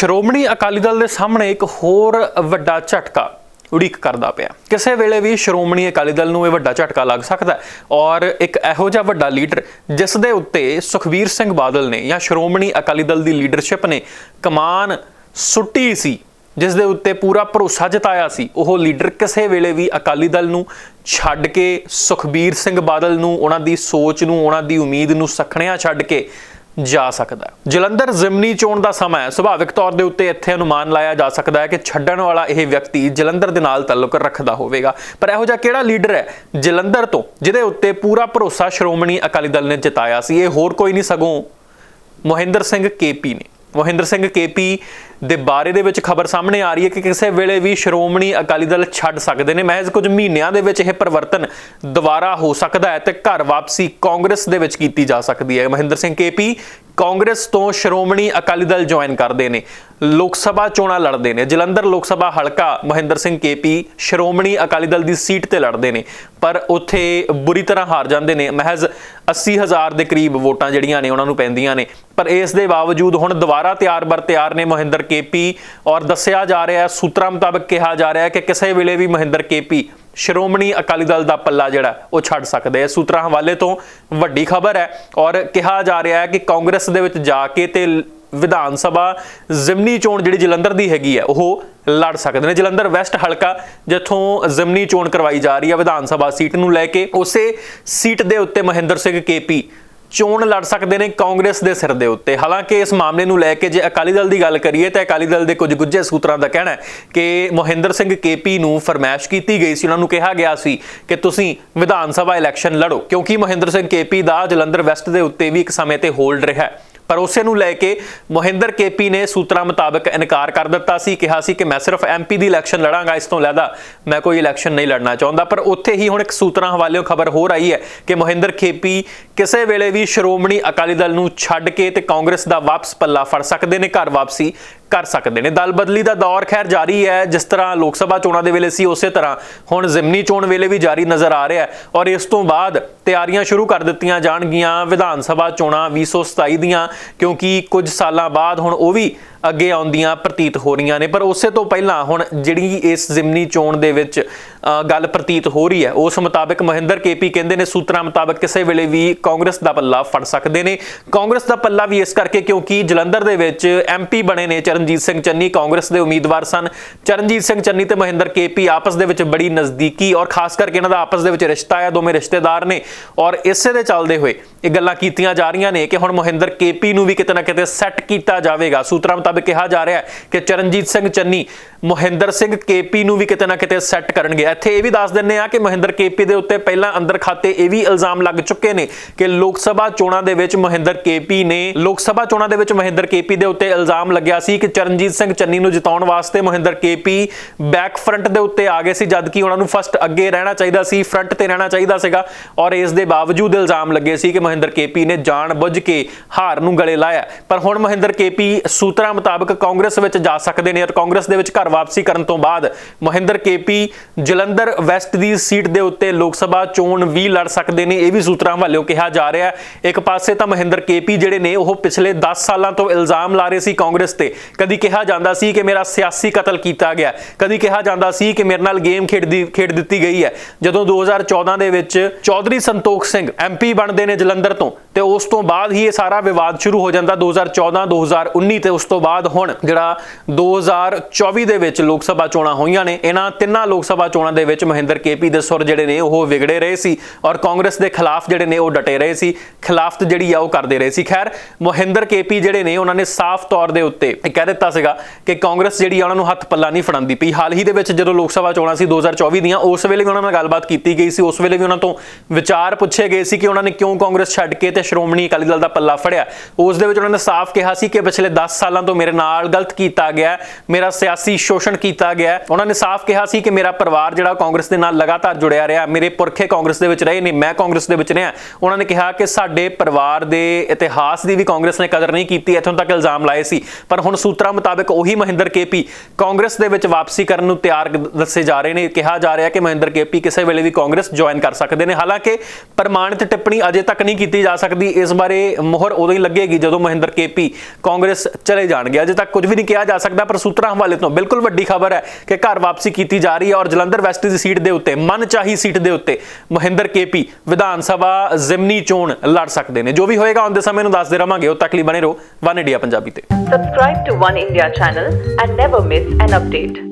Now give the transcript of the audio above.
ਸ਼੍ਰੋਮਣੀ ਅਕਾਲੀ ਦਲ ਦੇ ਸਾਹਮਣੇ ਇੱਕ ਹੋਰ ਵੱਡਾ ਝਟਕਾ ਉਡੀਕ ਕਰਦਾ ਪਿਆ। ਕਿਸੇ ਵੇਲੇ ਵੀ ਸ਼੍ਰੋਮਣੀ ਅਕਾਲੀ ਦਲ ਨੂੰ ਇਹ ਵੱਡਾ ਝਟਕਾ ਲੱਗ ਸਕਦਾ ਹੈ ਔਰ ਇੱਕ ਇਹੋ ਜਿਹਾ ਵੱਡਾ ਲੀਡਰ ਜਿਸ ਦੇ ਉੱਤੇ ਸੁਖਬੀਰ ਸਿੰਘ ਬਾਦਲ ਨੇ ਜਾਂ ਸ਼੍ਰੋਮਣੀ ਅਕਾਲੀ ਦਲ ਦੀ ਲੀਡਰਸ਼ਿਪ ਨੇ ਕਮਾਨ ਸੁੱਟੀ ਸੀ, ਜਿਸ ਦੇ ਉੱਤੇ ਪੂਰਾ ਭਰੋਸਾ ਜਤਾਇਆ ਸੀ, ਉਹ ਲੀਡਰ ਕਿਸੇ ਵੇਲੇ ਵੀ ਅਕਾਲੀ ਦਲ ਨੂੰ ਛੱਡ ਕੇ ਸੁਖਬੀਰ ਸਿੰਘ ਬਾਦਲ ਨੂੰ, ਉਹਨਾਂ ਦੀ ਸੋਚ ਨੂੰ, ਉਹਨਾਂ ਦੀ ਉਮੀਦ ਨੂੰ ਸਖਣਿਆ ਛੱਡ ਕੇ ਜਾ ਸਕਦਾ ਹੈ। ਜਲੰਧਰ ਜ਼ਿਮਨੀ ਚੋਣ ਦਾ ਸਮਾਂ ਹੈ। ਸੁਭਾਵਿਕ ਤੌਰ ਦੇ ਉੱਤੇ ਇੱਥੇ ਅਨੁਮਾਨ ਲਾਇਆ ਜਾ ਸਕਦਾ ਹੈ ਕਿ ਛੱਡਣ ਵਾਲਾ ਇਹ ਵਿਅਕਤੀ ਜਲੰਧਰ ਦੇ ਨਾਲ ਤਾਲੁਕ ਰੱਖਦਾ ਹੋਵੇਗਾ। ਪਰ ਇਹੋ ਜਿਹਾ ਕਿਹੜਾ ਲੀਡਰ ਹੈ ਜਲੰਧਰ ਤੋਂ, ਜਿਹਦੇ ਉੱਤੇ ਪੂਰਾ ਭਰੋਸਾ ਸ਼੍ਰੋਮਣੀ ਅਕਾਲੀ ਦਲ ਨੇ ਜਤਾਇਆ ਸੀ? ਇਹ ਹੋਰ ਕੋਈ ਨਹੀਂ ਸਗੋਂ ਮੋਹਿੰਦਰ ਸਿੰਘ ਕੇਪੀ ਨੇ। ਮੋਹਿੰਦਰ ਸਿੰਘ ਕੇਪੀ ਦੇ ਬਾਰੇ ਦੇ ਵਿੱਚ ਖਬਰ ਸਾਹਮਣੇ ਆ ਰਹੀ ਹੈ ਕਿ ਕਿਸੇ ਵੇਲੇ ਵੀ ਸ਼੍ਰੋਮਣੀ ਅਕਾਲੀ ਦਲ ਛੱਡ ਸਕਦੇ ਨੇ। ਮਹਿਜ਼ ਕੁਝ ਮਹੀਨਿਆਂ ਦੇ ਵਿੱਚ ਇਹ ਪਰਿਵਰਤਨ ਦੁਬਾਰਾ ਹੋ ਸਕਦਾ ਹੈ ਤੇ ਘਰ ਵਾਪਸੀ ਕਾਂਗਰਸ ਦੇ ਵਿੱਚ ਕੀਤੀ ਜਾ ਸਕਦੀ ਹੈ। ਮਹਿੰਦਰ ਸਿੰਘ ਕੇਪੀ ਕਾਂਗਰਸ ਤੋਂ ਸ਼੍ਰੋਮਣੀ ਅਕਾਲੀ ਦਲ ਜੁਆਇਨ ਕਰਦੇ ਨੇ। ਲੋਕ ਸਭਾ ਚੋਣਾਂ ਲੜਦੇ ਨੇ। ਜਲੰਧਰ ਲੋਕ ਸਭਾ ਹਲਕਾ, ਮਹਿੰਦਰ ਸਿੰਘ ਕੇਪੀ, ਸ਼੍ਰੋਮਣੀ ਅਕਾਲੀ ਦਲ ਦੀ ਸੀਟ ਤੇ ਲੜਦੇ ਨੇ, ਪਰ ਉੱਥੇ ਬੁਰੀ ਤਰ੍ਹਾਂ ਹਾਰ ਜਾਂਦੇ ਨੇ। ਮਹਿਜ਼ 80000 ਦੇ ਕਰੀਬ ਵੋਟਾਂ ਜਿਹੜੀਆਂ ਨੇ, ਉਹਨਾਂ ਨੂੰ ਪੈਂਦੀਆਂ ਨੇ। ਪਰ ਇਸ ਦੇ ਬਾਵਜੂਦ ਹੁਣ ਦੁਬਾਰਾ ਤਿਆਰ ਬਰ ਤਿਆਰ ਨੇ ਮਹਿੰਦਰ ਕੇਪੀ ਔਰ ਦੱਸਿਆ ਜਾ ਰਿਹਾ ਹੈ ਸੂਤਰਾਂ ਮੁਤਾਬਕ ਕਿਹਾ ਜਾ ਰਿਹਾ ਹੈ ਕਿ ਕਿਸੇ ਵੇਲੇ ਵੀ ਮਹਿੰਦਰ ਕੇਪੀ ਸ਼੍ਰੋਮਣੀ ਅਕਾਲੀ ਦਲ ਦਾ ਪੱਲਾ ਜਿਹੜਾ, ਉਹ ਛੱਡ ਸਕਦੇ ਹੈ ਸੂਤਰਾਂ ਹਵਾਲੇ ਤੋਂ ਵੱਡੀ ਖਬਰ ਹੈ ਔਰ ਕਿਹਾ ਜਾ ਰਿਹਾ ਹੈ ਕਿ ਕਾਂਗਰਸ ਦੇ ਵਿੱਚ ਜਾ ਕੇ ਤੇ ਵਿਧਾਨ ਸਭਾ ਜ਼ਿਮਨੀ ਚੋਣ ਜਿਹੜੀ ਜਲੰਧਰ ਦੀ ਹੈਗੀ ਹੈ, ਉਹ ਲੜ ਸਕਦੇ ਨੇ। ਜਲੰਧਰ ਵੈਸਟ ਹਲਕਾ, ਜਿੱਥੋਂ ਜ਼ਿਮਨੀ ਚੋਣ ਕਰਵਾਈ ਜਾ ਰਹੀ ਹੈ ਵਿਧਾਨ ਸਭਾ ਸੀਟ ਨੂੰ ਲੈ ਕੇ, ਉਸੇ ਸੀਟ ਦੇ ਉੱਤੇ ਮਹਿੰਦਰ ਸਿੰਘ ਕੇਪੀ ਚੋਣ ਲੜ ਸਕਦੇ ਨੇ ਕਾਂਗਰਸ ਦੇ ਸਿਰ ਦੇ ਉੱਤੇ। ਹਾਲਾਂਕਿ ਇਸ ਮਾਮਲੇ ਨੂੰ ਲੈ ਕੇ ਜੇ ਅਕਾਲੀ ਦਲ ਦੀ ਗੱਲ ਕਰੀਏ, ਤਾਂ ਅਕਾਲੀ ਦਲ ਦੇ ਕੁਝ ਗੁੱਝੇ ਸੂਤਰਾਂ ਦਾ ਕਹਿਣਾ ਹੈ ਕਿ ਮੋਹਿੰਦਰ ਸਿੰਘ ਕੇਪੀ ਨੂੰ ਫਰਮਾਇਸ਼ ਕੀਤੀ ਗਈ ਸੀ। ਉਹਨਾਂ ਨੂੰ ਕਿਹਾ ਗਿਆ ਸੀ ਕਿ ਤੁਸੀਂ ਵਿਧਾਨ ਸਭਾ ਇਲੈਕਸ਼ਨ ਲੜੋ, ਕਿਉਂਕਿ ਮੋਹਿੰਦਰ ਸਿੰਘ ਕੇਪੀ ਦਾ ਜਲੰਧਰ ਵੈਸਟ ਦੇ ਉੱਤੇ ਵੀ ਇੱਕ ਸਮੇਂ ਤੇ ਹੋਲਡ ਰਿਹਾ ਹੈ। ਪਰ ਉਸੇ ਨੂੰ ਲੈ ਕੇ ਮੋਹਿੰਦਰ ਕੇਪੀ ਨੇ ਸੂਤਰਾਂ ਮੁਤਾਬਕ ਇਨਕਾਰ ਕਰ ਦਿੱਤਾ ਸੀ, ਕਿਹਾ ਸੀ ਕਿ ਮੈਂ ਸਿਰਫ ਐਮਪੀ ਦੀ ਇਲੈਕਸ਼ਨ ਲੜਾਂਗਾ, ਇਸ ਤੋਂ ਲੈਦਾ ਮੈਂ ਕੋਈ ਇਲੈਕਸ਼ਨ ਨਹੀਂ ਲੜਨਾ ਚਾਹੁੰਦਾ। ਪਰ ਉੱਥੇ ਹੀ ਹੁਣ ਇੱਕ ਸੂਤਰਾਂ ਹਵਾਲਿਓਂ ਖਬਰ ਹੋਰ ਆਈ ਹੈ ਕਿ ਮੋਹਿੰਦਰ ਕੇਪੀ ਕਿਸੇ ਵੇਲੇ ਵੀ ਸ਼੍ਰੋਮਣੀ ਅਕਾਲੀ ਦਲ ਨੂੰ ਛੱਡ ਕੇ ਤੇ ਕਾਂਗਰਸ ਦਾ ਵਾਪਸ ਪੱਲਾ ਫੜ ਸਕਦੇ ਨੇ, ਘਰ ਵਾਪਸੀ ਕਰ ਸਕਦੇ ਨੇ। ਦਲ ਬਦਲੀ ਦਾ ਦੌਰ ਖੈਰ ਜਾਰੀ ਹੈ। ਜਿਸ ਤਰ੍ਹਾਂ ਲੋਕ ਸਭਾ ਚੋਣਾਂ ਦੇ ਵੇਲੇ ਸੀ, ਉਸੇ ਤਰ੍ਹਾਂ ਹੁਣ ਜ਼ਿਮਨੀ ਚੋਣ ਵੇਲੇ ਵੀ ਜਾਰੀ ਨਜ਼ਰ ਆ ਰਿਹਾ ਹੈ ਔਰ ਇਸ ਤੋਂ ਬਾਅਦ ਤਿਆਰੀਆਂ ਸ਼ੁਰੂ ਕਰ ਦਿੱਤੀਆਂ ਜਾਣਗੀਆਂ। ਵਿਧਾਨ ਸਭਾ ਚੋਣਾਂ 2027 ਦੀਆਂ, ਕਿਉਂਕਿ ਕੁਝ ਸਾਲਾਂ ਬਾਅਦ ਹੁਣ ਉਹ ਵੀ ਅੱਗੇ ਆਉਂਦੀਆਂ ਪ੍ਰਤੀਤ ਹੋ ਰਹੀਆਂ ਨੇ। ਪਰ ਉਸੇ ਤੋਂ ਪਹਿਲਾਂ ਹੁਣ ਜਿਹੜੀ ਇਸ ਜ਼ਿਮਨੀ ਚੋਣ ਦੇ ਵਿੱਚ ਗੱਲ ਪ੍ਰਤੀਤ ਹੋ ਰਹੀ ਹੈ, ਉਸ ਮੁਤਾਬਕ ਮਹਿੰਦਰ ਕੇਪੀ ਕਹਿੰਦੇ ਨੇ ਸੂਤਰਾਂ ਮੁਤਾਬਕ ਕਿਸੇ ਵੇਲੇ ਵੀ ਕਾਂਗਰਸ ਦਾ ਪੱਲਾ ਫੜ ਸਕਦੇ ਨੇ। ਕਾਂਗਰਸ ਦਾ ਪੱਲਾ ਵੀ ਇਸ ਕਰਕੇ ਕਿਉਂਕਿ ਜਲੰਧਰ ਦੇ ਵਿੱਚ ਐਮਪੀ ਬਣੇ ਨੇ ਚਰਨਜੀਤ ਸਿੰਘ ਚੰਨੀ, ਕਾਂਗਰਸ ਦੇ ਉਮੀਦਵਾਰ ਸਨ। ਚਰਨਜੀਤ ਸਿੰਘ ਚੰਨੀ ਤੇ ਮਹਿੰਦਰ ਕੇਪੀ ਆਪਸ ਦੇ ਵਿੱਚ ਬੜੀ ਨਜ਼ਦੀਕੀ ਔਰ ਖਾਸ ਕਰਕੇ ਇਹਨਾਂ ਦਾ ਆਪਸ ਦੇ ਵਿੱਚ ਰਿਸ਼ਤਾ ਹੈ ਦੋਵੇਂ ਰਿਸ਼ਤੇਦਾਰ ਨੇ ਔਰ ਇਸੇ ਦੇ ਚੱਲਦੇ ਹੋਏ ਇਹ ਗੱਲਾਂ ਕੀਤੀਆਂ ਜਾ ਰਹੀਆਂ ਨੇ ਕਿ ਹੁਣ ਮਹਿੰਦਰ ਕੇਪੀ ਨੂੰ ਵੀ ਕਿਤੇ ਨਾ ਕਿਤੇ ਸੈੱਟ ਕੀਤਾ ਜਾਵੇਗਾ। ਸੂਤਰਾਂ ਮੁਤਾਬਕ ਕਿਹਾ ਜਾ ਰਿਹਾ ਹੈ ਕਿ ਚਰਨਜੀਤ ਸਿੰਘ ਚੰਨੀ ਮਹਿੰਦਰ ਸਿੰਘ ਕੇਪੀ ਨੂੰ ਵੀ ਕਿਤੇ ਨਾ ਕਿਤੇ ਸੈੱਟ ਕਰਨਗੇ। ਇੱਥੇ ਇਹ ਵੀ ਦੱਸ ਦਿੰਨੇ ਆ ਕਿ ਮਹਿੰਦਰ ਕੇਪੀ ਦੇ ਉੱਤੇ ਪਹਿਲਾਂ ਅੰਦਰ ਖਾਤੇ ਇਹ ਵੀ ਇਲਜ਼ਾਮ ਲੱਗ ਚੁੱਕੇ ਨੇ ਕਿ ਲੋਕ ਸਭਾ ਚੋਣਾਂ ਦੇ ਵਿੱਚ ਮਹਿੰਦਰ ਕੇਪੀ ਨੇ, ਲੋਕ ਸਭਾ ਚੋਣਾਂ ਦੇ ਵਿੱਚ ਮਹਿੰਦਰ ਕੇਪੀ ਦੇ ਉੱਤੇ ਇਲਜ਼ਾਮ ਲੱਗਿਆ ਸੀ ਕਿ ਚਰਨਜੀਤ ਸਿੰਘ ਚੰਨੀ ਨੂੰ ਜਿਤਾਉਣ ਵਾਸਤੇ ਮਹਿੰਦਰ ਕੇਪੀ ਬੈਕ ਫਰੰਟ ਦੇ ਉੱਤੇ ਆ ਗਏ ਸੀ, ਜਦਕਿ ਉਹਨਾਂ ਨੂੰ ਫਸਟ ਅੱਗੇ ਰਹਿਣਾ ਚਾਹੀਦਾ ਸੀ ਫਰੰਟ ਤੇ ਰਹਿਣਾ ਚਾਹੀਦਾ ਸੀਗਾ ਔਰ ਇਸ ਦੇ ਬਾਵਜੂਦ ਇਲਜ਼ਾਮ ਲੱਗੇ ਸੀ ਕਿ ਮਹਿੰਦਰ ਕੇਪੀ ਨੇ ਜਾਣ ਬੁੱਝ ਕੇ ਹਾਰ ਨੂੰ ਗਲੇ ਲਾਇਆ। ਪਰ ਹੁਣ ਮਹਿੰਦਰ ਕੇਪੀ ਸੂਤਰਾਂ ਮੁਤਾਬਕ ਕਾਂਗਰਸ ਵਿੱਚ ਜਾ ਸਕਦੇ ਨੇ ਔਰ ਕਾਂਗਰਸ ਦੇ ਵਿੱਚ ਘਰ ਵਾਪਸੀ ਕਰਨ ਤੋਂ ਬਾਅਦ Mohinder K P Jalandhar west ਦੀ ਸੀਟ ਦੇ ਉੱਤੇ ਲੋਕ ਸਭਾ ਚੋਣ ਵੀ ਲੜ ਸਕਦੇ ਨੇ, ਇਹ ਵੀ ਸੂਤਰਾਂ ਵੱਲੋਂ ਕਿਹਾ ਜਾ ਰਿਹਾ ਇੱਕ ਪਾਸੇ ਤਾਂ ਮਹਿੰਦਰ ਕੇਪੀ ਜਿਹੜੇ ਨੇ, ਉਹ ਪਿਛਲੇ 10 ਸਾਲਾਂ ਤੋਂ ਇਲਜ਼ਾਮ ਲਾ ਰਹੇ ਸੀ ਕਾਂਗਰਸ ਤੇ। ਕਦੀ ਕਿਹਾ ਜਾਂਦਾ ਸੀ ਕਿ ਮੇਰਾ ਸਿਆਸੀ ਕਤਲ ਕੀਤਾ ਗਿਆ ਕਦੀ ਕਿਹਾ ਜਾਂਦਾ ਸੀ ਕਿ ਮੇਰੇ ਨਾਲ ਗੇਮ ਖੇਡਦੀ, ਖੇਡ ਦਿੱਤੀ ਗਈ ਹੈ। ਜਦੋਂ 2014 ਦੇ ਵਿੱਚ ਚੌਧਰੀ ਸੰਤੋਖ ਸਿੰਘ ਐਮਪੀ ਬਣਦੇ ਨੇ ਜਲੰਧਰ ਤੋਂ, ਤੇ ਉਸ ਤੋਂ ਬਾਅਦ ਹੀ ਇਹ ਸਾਰਾ ਵਿਵਾਦ ਸ਼ੁਰੂ ਹੋ ਜਾਂਦਾ। 2014 2019 ਤੇ ਉਸ ਤੋਂ ਬਾਅਦ ਹੁਣ ਜਿਹੜਾ 2024 ਦੇ ਵਿੱਚ ਲੋਕ ਸਭਾ ਚੋਣਾਂ ਹੋਈਆਂ ਨੇ। ਇਹਨਾਂ ਤਿੰਨਾਂ ਲੋਕ ਸਭਾ ਚੋਣਾਂ ਦੇ ਵਿੱਚ ਮਹਿੰਦਰ ਕੇਪੀ ਦੇ ਸੁਰ ਜਿਹੜੇ ਨੇ, ਉਹ ਵਿਗੜੇ ਰਹੇ ਸੀ ਔਰ ਕਾਂਗਰਸ ਦੇ ਖਿਲਾਫ ਜਿਹੜੇ ਨੇ, ਉਹ ਡਟੇ ਰਹੇ ਸੀ। ਖਿਲਾਫਤ ਜਿਹੜੀ ਆ, ਉਹ ਕਰਦੇ ਰਹੇ ਸੀ। ਖੈਰ, ਮਹਿੰਦਰ ਕੇਪੀ ਜਿਹੜੇ ਨੇ, ਉਹਨਾਂ ਨੇ ਸਾਫ਼ ਤੌਰ ਦੇ ਉੱਤੇ ਕਹਿ ਦਿੱਤਾ ਸੀਗਾ ਕਿ ਕਾਂਗਰਸ ਜਿਹੜੀ ਆ, ਉਹਨਾਂ ਨੂੰ ਹੱਥ ਪੱਲਾ ਨਹੀਂ ਫੜਾਉਂਦੀ ਪਈ। ਹਾਲ ਹੀ ਦੇ ਵਿੱਚ ਜਦੋਂ ਲੋਕ ਸਭਾ ਚੋਣਾਂ ਸੀ 2024 ਦੀਆਂ, ਉਸ ਵੇਲੇ ਵੀ ਉਹਨਾਂ ਨਾਲ ਗੱਲਬਾਤ ਕੀਤੀ ਗਈ ਸੀ। ਉਸ ਵੇਲੇ ਵੀ ਉਹਨਾਂ ਤੋਂ ਵਿਚਾਰ ਪੁੱਛੇ ਗਏ ਸੀ ਕਿ ਉਹਨਾਂ ਨੇ ਕਿਉਂ ਕਾਂਗਰਸ ਛੱਡ ਕੇ ਤੇ ਸ਼੍ਰੋਮਣੀ ਅਕਾਲੀ ਦਲ ਦਾ ਪੱਲਾ ਫੜਿਆ। ਉਸ ਦੇ ਵਿੱਚ ਉਹਨਾਂ ਨੇ ਸਾਫ਼ ਕਿਹਾ ਸੀ ਕਿ ਪਿਛਲੇ 10 ਸਾਲਾਂ ਤੋਂ ਮੇਰੇ ਨਾਲ ਗਲਤ ਕੀਤਾ ਗਿਆ। ਮੇਰਾ ਸਿਆਸੀ ਸ਼ੋਸ਼ਣ ਕੀਤਾ ਗਿਆ ਉਹਨਾਂ ਨੇ ਸਾਫ਼ ਕਿਹਾ ਸੀ ਕਿ ਮੇਰਾ ਪਰਿਵਾਰ ਜਿਹੜਾ ਕਾਂਗਰਸ ਦੇ ਨਾਲ ਲਗਾਤਾਰ ਜੁੜਿਆ ਰਿਹਾ, ਮੇਰੇ ਪੁਰਖੇ ਕਾਂਗਰਸ ਦੇ ਵਿੱਚ ਰਹੇ ਨੇ ਮੈਂ ਕਾਂਗਰਸ ਦੇ ਵਿੱਚ ਰਿਹਾ। ਉਹਨਾਂ ਨੇ ਕਿਹਾ ਕਿ ਸਾਡੇ ਪਰਿਵਾਰ ਦੇ ਇਤਿਹਾਸ ਦੀ ਵੀ ਕਾਂਗਰਸ ਨੇ ਕਦਰ ਨਹੀਂ ਕੀਤੀ, ਇੱਥੋਂ ਤੱਕ ਇਲਜ਼ਾਮ ਲਾਏ ਸੀ। ਪਰ ਹੁਣ ਸੂਤਰਾਂ ਮੁਤਾਬਕ ਉਹੀ ਮਹਿੰਦਰ ਕੇਪੀ ਕਾਂਗਰਸ ਦੇ ਵਿੱਚ ਵਾਪਸੀ ਕਰਨ ਨੂੰ ਤਿਆਰ ਦੱਸੇ ਜਾ ਰਹੇ ਨੇ। ਕਿਹਾ ਜਾ ਰਿਹਾ ਕਿ ਮਹਿੰਦਰ ਕੇਪੀ ਕਿਸੇ ਵੇਲੇ ਵੀ ਕਾਂਗਰਸ ਜੁਆਇਨ ਕਰ ਸਕਦੇ ਨੇ। ਹਾਲਾਂਕਿ ਪ੍ਰਮਾਣਿਤ ਟਿੱਪਣੀ ਅਜੇ ਤੱਕ ਨਹੀਂ ਕੀਤੀ ਜਾ ਸਕਦੀ। ਇਸ ਬਾਰੇ ਮੋਹਰ ਉਦੋਂ ਹੀ ਲੱਗੇਗੀ ਜਦੋਂ ਮਹਿੰਦਰ ਕੇਪੀ ਕਾਂਗਰਸ ਚਲੇ ਜਾਣਗੇ। ਅਜੇ ਤੱਕ ਕੁਝ ਵੀ ਨਹੀਂ ਕਿਹਾ ਜਾ ਸਕਦਾ, ਪਰ ਸੂਤਰਾਂ ਹਵਾਲੇ ਤੋਂ ਬਿਲਕੁਲ ਵੱਡੀ ਖਬਰ ਹੈ ਕਿ ਘਰ ਵਾਪਸੀ ਕੀਤੀ ਜਾ ਰਹੀ ਹੈ ਔਰ ਜਲੰਧਰ ਵੈਸਟ ਦੀ ਸੀਟ ਦੇ ਉੱਤੇ, ਮਨਚਾਹੀ ਸੀਟ ਦੇ ਉੱਤੇ ਮਹਿੰਦਰ ਕੇਪੀ ਵਿਧਾਨ ਸਭਾ ਜ਼ਿਮਨੀ ਚੋਣ ਲੜ ਸਕਦੇ ਨੇ। ਜੋ ਵੀ ਹੋਏਗਾ ਆਉਂਦੇ ਸਮੇਂ ਨੂੰ ਦੱਸਦੇ ਰਵਾਂਗੇ। ਉਹ ਤੱਕ ਲਈ ਬਣੇ ਰਹੋ। ਵਨ ਇੰਡੀਆ ਪੰਜਾਬੀ ਤੇ। Subscribe to One India channel and never miss an update.